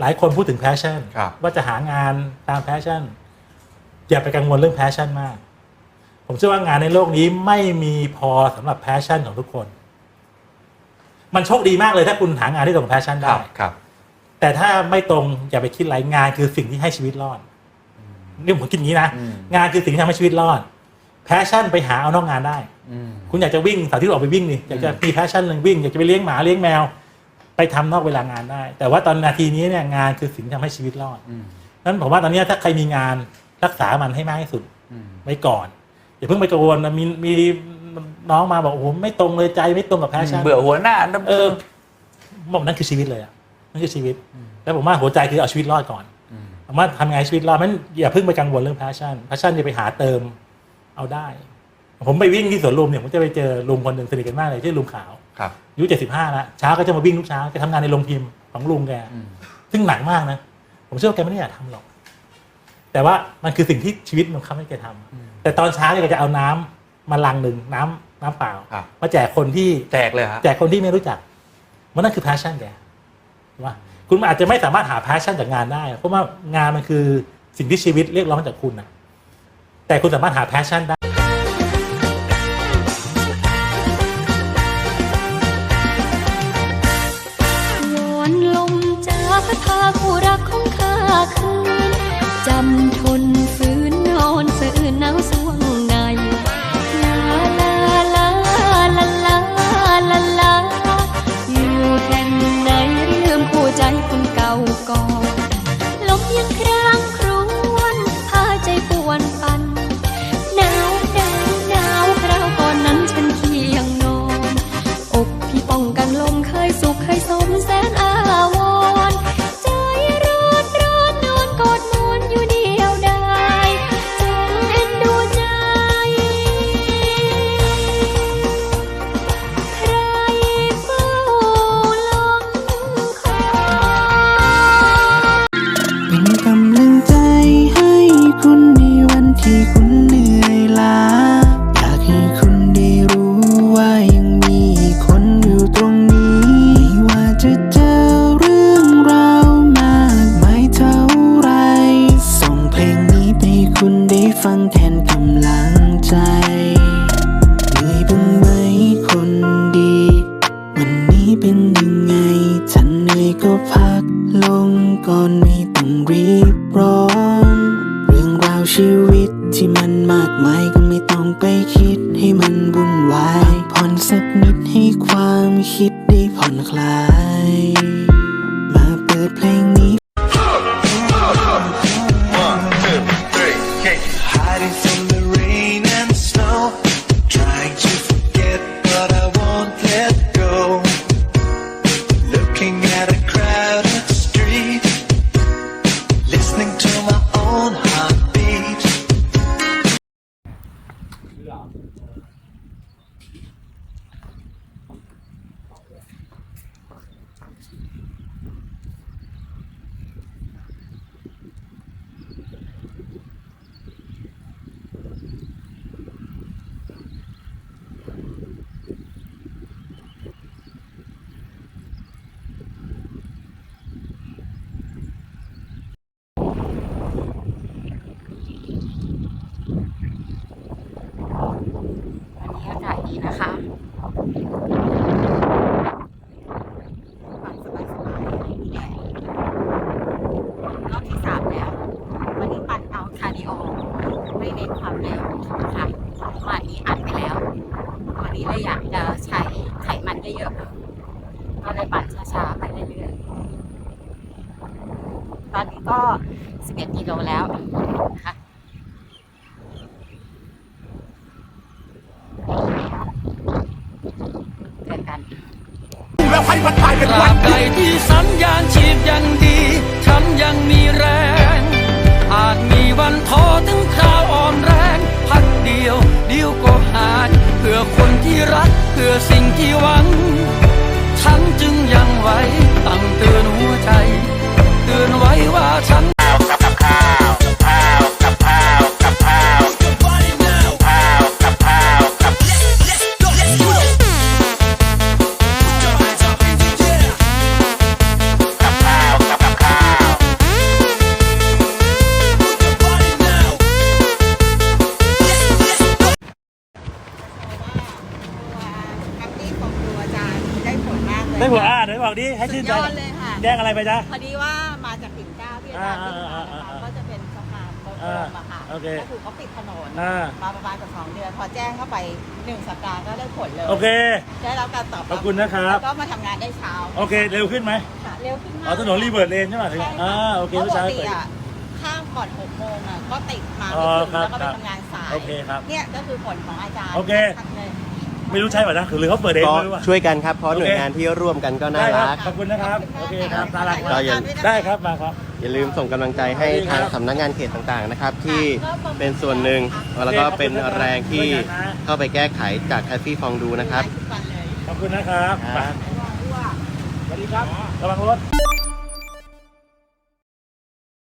หลายคนพูดถึง passion ครับว่าจะหางานตาม passion อย่าไปกังวลเรื่อง passion มาก ผมเชื่อว่างานในโลกนี้ไม่มีพอสำหรับ passion ของทุกคน มันโชคดีมากเลยถ้าคุณหางานที่ตรงกับ passion คได้รับครับ แต่ถ้าไม่ตรงอย่าไปคิดไรงานคือสิ่งที่ให้ชีวิตรอดนี่ผมคิดอย่างนี้นะอืมงานคือสิ่งที่ทำให้ชีวิตรอด passion ไปหาเอานอกงานได้อืมคุณอยากจะวิ่งเสาร์อาที่ออกไปวิ่งนี่อยากจะมีแพชชั่นเรื่องวิ่งอยากจะไปเลี้ยงหมาเลี้ยงแมว ไปทำนอกเวลางานได้ แต่ว่าตอนนาทีนี้เนี่ยงานคือสิ่งที่ทำให้ชีวิตรอดอืมนั้นผมว่าตอนนี้ถ้าใครมีงานรักษามันให้มากที่สุดอืมไว้ก่อนอย่าเพิ่งไปกังวลนะมีมีน้องมาบอกโอ้โหไม่ตรงเลยใจไม่ตรงกับแพชชั่นเบื่อหัวหน้าเออบอกนั่นคือชีวิตเลยอะนั่นคือชีวิต แล้วผมว่าหัวใจคือเอาชีวิตรอดก่อนมผมว่าทำไงให้ชีวิตรอดมันอย่าเพิ่งไปกังวลเรื่องแพชชั่นแพชชั่นจะไปหาเติมเอาได้ ผมไปวิ่งที่สวนลุมเนี่ยผมจะไปเจอลุงคนหนึ่งสนิทกันมากเลยชื่อลุงขาวครับอายุเจ็ดสิบห้าแล้วเช้าก็จะมาวิ่งทุกเช้าแกทำงานในโรงพิมพ์ของลุงแกอืมซึ่งหนักมากนะ ผมเชื่อว่าแกไม่ได้อยากทำหรอก แต่ว่ามันคือสิ่งที่ชีวิตมันคับให้แกทำแต่ตอนเช้าเนี่ยแกจะเอาน้ำมาลังหนึ่งน้ำน้ำเปล่าครับมาแจกคนที่แจกเลยฮะแจกคนที่ไม่รู้จัก มันนั่นคือ passion แกถูกปะคุณอาจจะไม่สามารถหา passion จากงานได้ เพราะว่างานมันคือสิ่งที่ชีวิตเรียกร้องจากคุณนะแต่คุณสามารถหา passion ได้ วั ตที่มันมากมายก็ไม่ต้องไปคิดให้มันวุ่นวาย ผ่อนสักนิดให้ความคิดได้ผ่อนคลาย มาเปิดเพลงนี้ เลยอยากจะใช้ไขมันเยอะๆก็เลยปั่นช้าๆไปเรื่อยๆ ตอนนี้ก็ 11กิโลแล้วนะคะเจอกันตราบใดที่สัญญาณชีพยังดี ฉันยังมีแรง อาจมีวันท้อถึงคราวอ่อนแรง พักเดียว เดียวก็หาย เพื่อคนที่รัก เพื่อสิ่งที่หวัง ฉันจึงยังหวัง อกดิให้ชื่นใจสุดยอดเลยค่ะแจ้งอะไรไปจ๊ะ พอดีว่ามาจากปิ่นเกล้าที่อาจารย์ขึ้นมาอ่านะอ่าคะอ่าก็จะเป็นสะพานโบรมอะค่ะโอเคก็คือเขาปิดถนนอ่า มาประมาณกับสองเดือน พอแจ้งเข้าไปหนึ่งสัปดาห์ก็ได้ผลเลยโอเค ได้รับการตอบขอบคุณนะครับ แล้วก็มาทำงานได้เช้าโอเค เร็วขึ้นไหมค่ะเร็วขึ้นมาก อ๋อถนนรีเวิร์ดเลนใช่ไหมใช่ค่ะอ่าโอเคพราะเมื่อปเช้ากติเปิดอะข้ามก่อนหกโมงอะก็ติดมาอ๋ไม่อถึงครับแล้วก็ไปครับทำงานสายโอเคครับเนี่ยก็คือผลของอาจารย์โอเคชัดเลย ไม่รู้ใช่ป่ะนะหรือเขาเปิดเองก็ไม่รู้ว่าช่วยกันครับเพราะโอเคหน่วยงานที่ร่วมกันก็น่าได้ครับกขอบคุณนะครับโอเคครับน่ารักก็มากอย่าได้ครับมาครับ อย่าลืมส่งกำลังใจให้ทางสำนักงานเขตต่างๆนะครับ ที่เป็นส่วนหนึ่งแล้วก็เป็นแรงที่เข้าไปแก้ไขจากแคฟฟี่ฟองดูนะครับทุกวันเลยขอบคุณนะครับครับสวัสดีครับระวังรถ